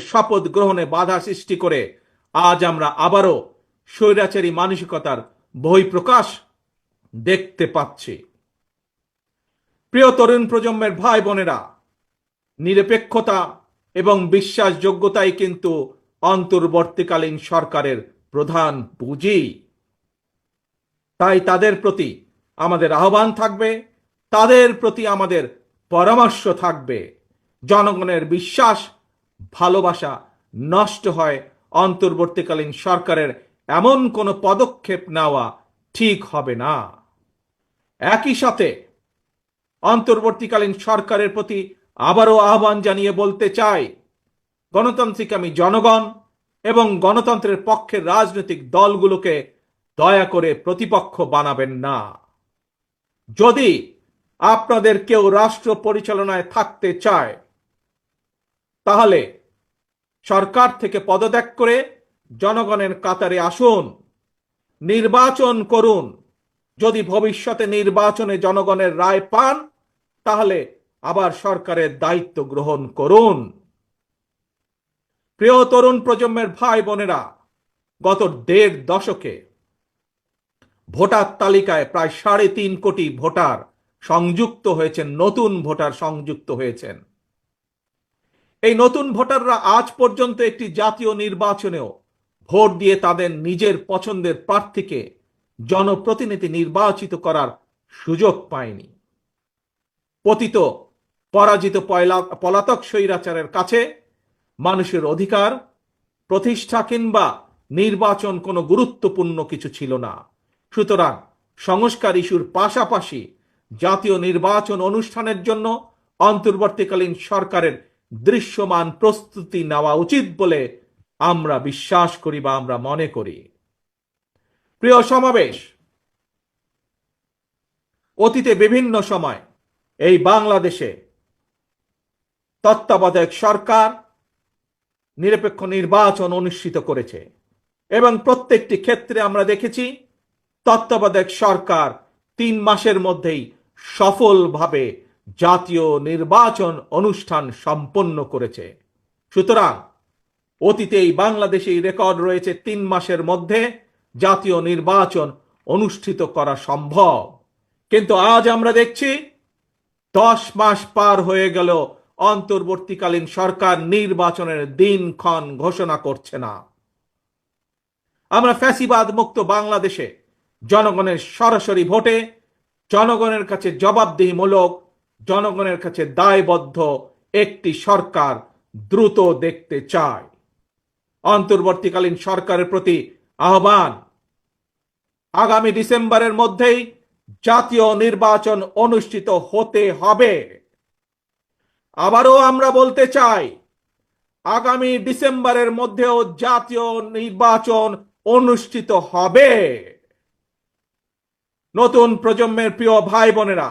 শপথ গ্রহণে বাধা সৃষ্টি করে আজ আমরা আবারও স্বৈরাচারী মানসিকতার বহিঃপ্রকাশ দেখতে পাচ্ছি। প্রিয় তরুণ প্রজন্মের ভাই বোনেরা, নিরপেক্ষতা এবং বিশ্বাসযোগ্যতাই কিন্তু অন্তর্বর্তীকালীন সরকারের প্রধান পুঁজি। তাই তাদের প্রতি আমাদের আহ্বান থাকবে, তাদের প্রতি আমাদের পরামর্শ থাকবে। জনগণের বিশ্বাস ভালোবাসা নষ্ট হয় অন্তর্বর্তীকালীন সরকারের এমন কোনো পদক্ষেপ নেওয়া ঠিক হবে না। একই সাথে অন্তর্বর্তীকালীন সরকারের প্রতি আবারও আহ্বান জানিয়ে বলতে চাই, গণতান্ত্রিক আমি জনগণ এবং গণতন্ত্রের পক্ষের রাজনৈতিক দলগুলোকে দয়া করে প্রতিপক্ষ বানাবেন না। যদি আপনাদের কেউ রাষ্ট্র পরিচালনায় থাকতে চায় তাহলে সরকার থেকে পদত্যাগ করে জনগণের কাতারে আসুন, নির্বাচন করুন। যদি ভবিষ্যতে নির্বাচনে জনগণের রায় পান, তাহলে আবার সরকারের দায়িত্ব গ্রহণ করুন। প্রিয় তরুণ প্রজন্মের ভাই বোনেরা, গত দেড় দশকে ভোটার তালিকায় প্রায় সাড়ে তিন কোটি ভোটার সংযুক্ত হয়েছেন, নতুন ভোটার সংযুক্ত হয়েছেন। এই নতুন ভোটাররা আজ পর্যন্ত একটি জাতীয় নির্বাচনেও ভোট দিয়ে তাদের নিজের পছন্দের প্রার্থীকে জনপ্রতিনিধি নির্বাচিত করার সুযোগ পায়নি। পতিত, পরাজিত পলাতক স্বৈরাচারের কাছে মানুষের অধিকার, প্রতিষ্ঠা কিংবা নির্বাচন কোনো গুরুত্বপূর্ণ কিছু ছিল না। সুতরাং সংস্কার ইস্যুর পাশাপাশি জাতীয় নির্বাচন অনুষ্ঠানের জন্য অন্তর্বর্তীকালীন সরকারের দৃশ্যমান প্রস্তুতি নেওয়া উচিত বলে আমরা বিশ্বাস করি বা আমরা মনে করি। প্রিয় সমাবেশ, অতীতে বিভিন্ন সময় এই বাংলাদেশে তত্ত্বাবধায়ক সরকার নিরপেক্ষ নির্বাচন অনুষ্ঠিত করেছে এবং প্রত্যেকটি ক্ষেত্রে আমরা দেখেছি তত্ত্বাবধায়ক সরকার তিন মাসের মধ্যেই সফলভাবে জাতীয় নির্বাচন অনুষ্ঠান সম্পন্ন করেছে। সুতরাং অতীতে এই বাংলাদেশে রেকর্ড রয়েছে তিন মাসের মধ্যে জাতীয় নির্বাচন অনুষ্ঠিত করা সম্ভব। কিন্তু আজ আমরা দেখছি দশ মাস পার হয়ে গেল, অন্তর্বর্তীকালীন সরকার নির্বাচনের দিনক্ষণ ঘোষণা করছে না। আমরা ফ্যাসিবাদ মুক্ত বাংলাদেশে জনগণের সরাসরি ভোটে জনগণের কাছে জবাবদিহিমূলক জনগণের কাছে দায়বদ্ধ একটি সরকার দ্রুত দেখতে চায়। অন্তর্বর্তীকালীন সরকারের প্রতি আহ্বান। আগামী ডিসেম্বরের মধ্যেই জাতীয় নির্বাচন অনুষ্ঠিত হতে হবে। আবারও আমরা বলতে চাই, আগামী ডিসেম্বরের মধ্যেও জাতীয় নির্বাচন অনুষ্ঠিত হবে। নতুন প্রজন্মের প্রিয় ভাই বোনেরা